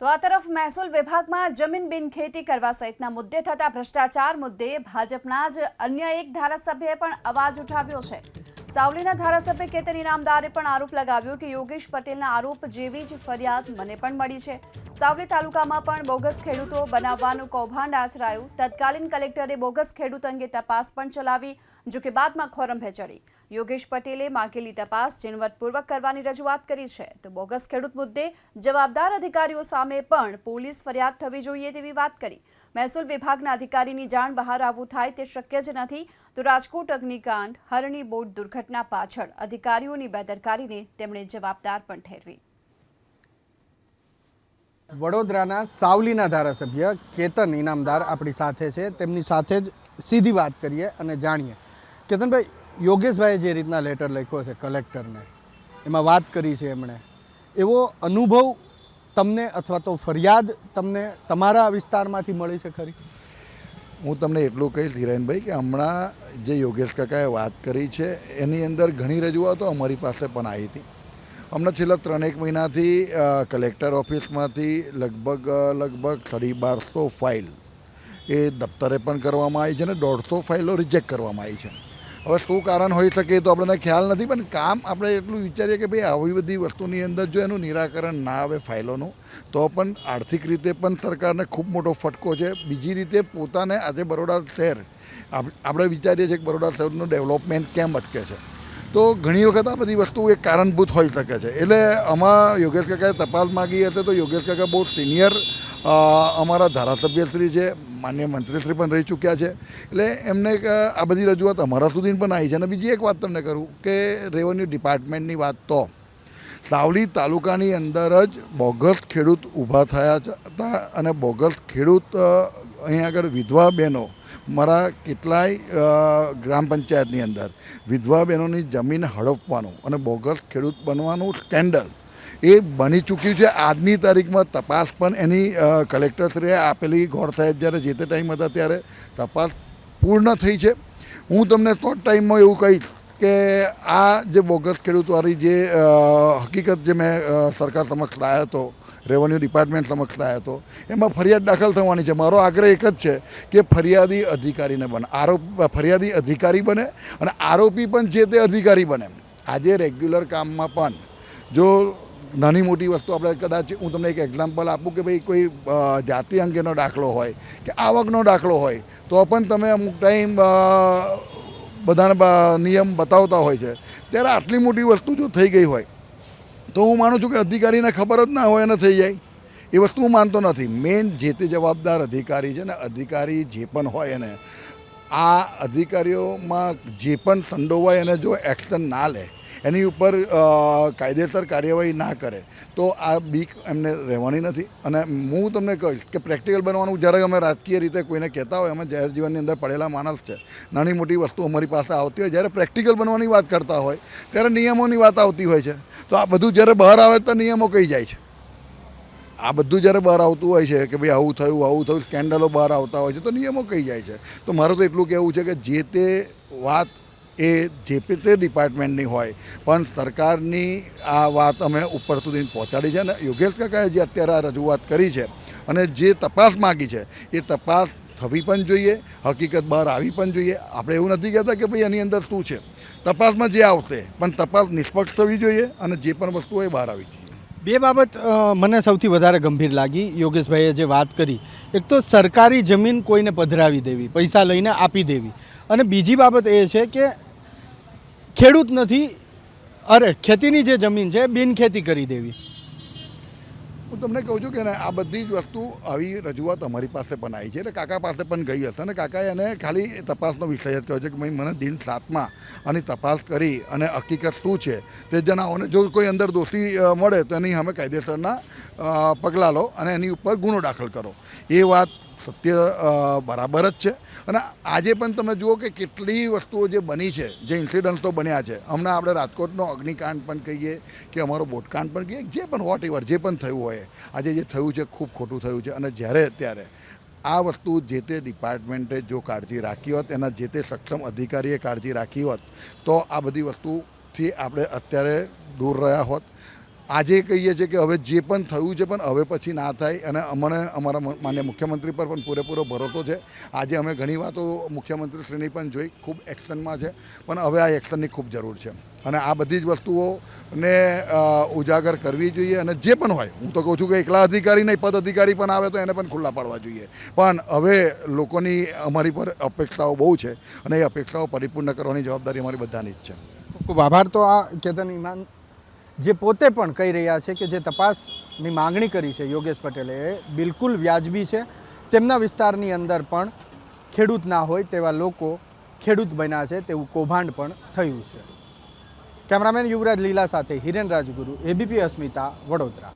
તો આ તરફ મહેસૂલ વિભાગમાં જમીન બિનખેતી કરવા સહિતના મુદ્દે થતા ભ્રષ્ટાચાર મુદ્દે ભાજપના જ અન્ય એક ધારાસભ્યએ પણ અવાજ ઉઠાવ્યો છે. સાવલીના ધારાસભ્ય કેતન ઇનામદારે પણ આરોપ લગાવ્યો કે યોગેશ પટેલના આરોપ જેવી જ ફરિયાદ મને પણ મળી છે. સાવલી તાલુકામાં પણ બોગસ ખેડૂતો બનાવવાનું કૌભાંડ આચરાયું. તત્કાલીન કલેક્ટરે બોગસ ખેડૂત અંગે તપાસ પણ ચલાવી જોકે બાદમાં ખોરંભે ચડી યોગેશ પટેલે માગેલી તપાસ ઝીણવટપૂર્વક કરવાની રજૂઆત કરી છે. તો બોગસ ખેડૂત મુદ્દે જવાબદાર અધિકારીઓ સામે પણ પોલીસ ફરિયાદ થવી જોઈએ તેવી વાત કરી. મહેસૂલ વિભાગના અધિકારીની જાણ બહાર આવવું થાય તે શક્ય જ નથી. તો રાજકોટ અગ્નિકાંડ, હરણી બોટ દુર્ઘટના. પાછળ અધિકારીઓની બેદરકારીને તેમણે જવાબદાર પણ ઠેરવી. વડોદરાના સાવલીના ધારાસભ્ય કેતન ઇનામદાર આપણી સાથે છે. તેમની સાથે જ સીધી વાત કરીએ અને જાણીએ. કેતનભાઈ, યોગેશભાઈએ જે રીતના લેટર લખ્યો છે કલેક્ટરને એમાં વાત કરી છે એમણે. એવો અનુભવ તમને અથવા તો ફરિયાદ તમને તમારા વિસ્તારમાંથી મળી છે ખરી? હું તમને એટલું કહીશ હિરેનભાઈ કે હમણાં જે યોગેશ કાકાએ વાત કરી છે, એની અંદર ઘણી રજૂઆતો અમારી પાસે પણ આવી હતી. હમણાં છેલ્લા ત્રણેક મહિનાથી કલેક્ટર ઓફિસમાંથી લગભગ લગભગ સાડી બારસો ફાઇલ એ દફતરે પણ કરવામાં આવી છે અને દોઢસો ફાઇલો રિજેક્ટ કરવામાં આવી છે. હવે શું કારણ હોઈ શકે તો આપણને ખ્યાલ નથી, પણ કામ આપણે એટલું વિચારીએ કે ભાઈ આવી બધી વસ્તુની અંદર જો એનું નિરાકરણ ના આવે ફાઇલોનું, તો પણ આર્થિક રીતે પણ સરકારને ખૂબ મોટો ફટકો છે. બીજી રીતે પોતાને આજે બરોડા શહેર, આપ- આપણે વિચારીએ છીએ કે બરોડા શહેરનું ડેવલપમેન્ટ કેમ અટકે છે. તો ઘણી વખત આ બધી વસ્તુ એક કારણભૂત હોઈ શકે છે. એટલે આમાં યોગેશ કાકાએ તપાસ માગી હતી તો યોગેશ કાકા બહુ સિનિયર અમારા ધારાસભ્યશ્રી છે. માન્ય મંત્રીશ્રી પણ રહી ચૂક્યા છે. એટલે એમને આ બધી રજૂઆત અમારા સુધી પણ આવી છે. અને બીજી એક વાત તમને કરું કે રેવન્યુ ડિપાર્ટમેન્ટની વાત તો સાવલી તાલુકાની અંદર જ બોગસ ખેડૂત ઊભા થયા હતા અને બોગસ ખેડૂત અહીં આગળ વિધવા બહેનો મારા કેટલાય ગ્રામ પંચાયતની અંદર વિધવા બહેનોની જમીન હડપવાનું અને બોગસ ખેડૂત બનવાનું સ્કેન્ડલ એ બની ચૂક્યું છે. આજની તારીખમાં તપાસ પણ એની કલેક્ટરશ્રીએ આપેલી ગોળ સાહેબ જ્યારે જે તે ટાઈમ હતા ત્યારે તપાસ પૂર્ણ થઈ છે. હું તમને શોર્ટ ટાઈમમાં એવું કહીશ કે આ જે બોગસ ખેડૂતવાળી જે હકીકત જે મેં સરકાર સમક્ષ લાવ્યો હતો રેવન્યુ ડિપાર્ટમેન્ટ સમક્ષ લાવ્યો હતો, એમાં ફરિયાદ દાખલ થવાની છે. મારો આગ્રહ એક જ છે કે ફરિયાદી અધિકારીને બને. આરોપ, ફરિયાદી અધિકારી બને અને આરોપી પણ જે તે અધિકારી બને. આજે રેગ્યુલર કામમાં પણ જો નાની મોટી વસ્તુ આપણે કદાચ હું તમને એક એક્ઝામ્પલ આપું કે ભાઈ કોઈ જાતિ અંગેનો દાખલો હોય કે આવકનો દાખલો હોય, તો પણ તમે અમુક ટાઈમ બધાને નિયમ બતાવતા હોય છે. ત્યારે આટલી મોટી વસ્તુ જો થઈ ગઈ હોય, તો હું માનું છું કે અધિકારીને ખબર જ ના હોય અને થઈ જાય. એ વસ્તુ હું માનતો નથી. મેઇન જે તે જવાબદાર અધિકારી છે ને, અધિકારી જે પણ હોય એને, આ અધિકારીઓમાં જે પણ સંડોવાય એને જો એક્શન ના લે એની ઉપર કાયદેસર કાર્યવાહી ના કરે, તો આ બીક એમને રહેવાની નથી. અને હું તમને કહીશ કે પ્રેક્ટિકલ બનવાનું જ્યારે અમે રાજકીય રીતે કોઈને કહેતા હોય, અમે જાહેર જીવનની અંદર પડેલા માણસ છે, નાની મોટી વસ્તુ અમારી પાસે આવતી હોય, જ્યારે પ્રેક્ટિકલ બનવાની વાત કરતા હોય, ત્યારે નિયમોની વાત આવતી હોય છે. તો આ બધું જ્યારે બહાર આવે તો નિયમો કહી જાય છે? આ બધું જ્યારે બહાર આવતું હોય છે કે ભાઈ આવું થયું આવું થયું, સ્કેન્ડલો બહાર આવતા હોય છે, તો નિયમો કહી જાય છે? તો મારું તો એટલું કહેવું છે કે જે તે વાત એ જે તે ડિપાર્ટમેન્ટની હોય. પણ સરકારની આ વાત અમે ઉપર સુધી પહોંચાડી છે અને યોગેશ કાકાએ જે અત્યારે આ રજૂઆત કરી છે અને જે તપાસ માગી છે, એ તપાસ થવી પણ જોઈએ, હકીકત બહાર આવી પણ જોઈએ. આપણે એવું નથી કહેતા કે ભાઈ એની અંદર શું છે. તપાસમાં જે આવશે, પણ તપાસ નિષ્પક્ષ થવી જોઈએ અને જે પણ વસ્તુ એ બહાર આવી જોઈએ. બે બાબત મને સૌથી વધારે ગંભીર લાગી. યોગેશભાઈએ જે વાત કરી, એક તો સરકારી જમીન કોઈને પધરાવી દેવી, પૈસા લઈને આપી દેવી. અને બીજી બાબત એ છે કે ખેડૂત નથી. અરે, ખેતીની જે જમીન છે, બિનખેતી કરી દેવી. હું તમને કહું છું કે આ બધી જ વસ્તુ આવી રજૂઆત અમારી પાસે પણ આવી છે. એટલે કાકા પાસે પણ ગઈ હશે અને કાકાએ એને ખાલી તપાસનો વિષય જ કહ્યો છે કે ભાઈ, મને દિન સાતમાં આની તપાસ કરી અને હકીકત શું છે તે જણાવો જો કોઈ અંદર દોષી મળે તો એની અમે કાયદેસરના પગલાં લો અને એની ઉપર ગુનો દાખલ કરો. એ વાત સત્ય બરાબર જ છે. અને આજે પણ તમે જુઓ કે કેટલી વસ્તુઓ જે બની છે, જે ઇન્સિડન્ટો બન્યા છે. હમણાં આપણે રાજકોટનો અગ્નિકાંડ પણ કહીએ કે અમારો બોટકાંડ પણ કહીએ, જે પણ વોટ એવર જે પણ થયું હોય, આજે જે થયું છે, ખૂબ ખોટું થયું છે. અને જ્યારે, ત્યારે આ વસ્તુ જે તે ડિપાર્ટમેન્ટે જો કાળજી રાખી હોત, એના જે તે સક્ષમ અધિકારીએ કાળજી રાખી હોત, તો આ બધી વસ્તુથી આપણે અત્યારે દૂર રહ્યા હોત. આજે કહીએ છીએ કે હવે જે પણ થયું છે પણ હવે પછી ના થાય અને અમને અમારા માન્ય મુખ્યમંત્રી પર પણ પૂરેપૂરો ભરોસો છે. આજે અમે ઘણી વાતો મુખ્યમંત્રીશ્રીની પણ જોઈ, ખૂબ એક્શનમાં છે, પણ હવે આ એક્શનની ખૂબ જરૂર છે. અને આ બધી જ વસ્તુઓને ઉજાગર કરવી જોઈએ અને જે પણ હોય, હું તો કહું છું કે એકલા અધિકારી નહીં, પદ અધિકારી પણ આવે તો એને પણ ખુલ્લા પાડવા જોઈએ. પણ હવે લોકોની અમારી પર અપેક્ષાઓ બહુ છે અને એ અપેક્ષાઓ પરિપૂર્ણ કરવાની જવાબદારી અમારી બધાની જ છે. ખૂબ આભાર. તો આ કેતન ઇમાન જે પોતે પણ કહી રહ્યા છે કે જે તપાસની માંગણી કરી છે યોગેશ પટેલે, એ બિલકુલ વ્યાજબી છે. તેમના વિસ્તારની અંદર પણ ખેડૂત ના હોય તેવા લોકો ખેડૂત બન્યા છે તેવું કૌભાંડ પણ થયું છે. કેમેરામેન યુવરાજ લીલા સાથે હિરેન રાજગુરુ, એબીપી અસ્મિતા, વડોદરા.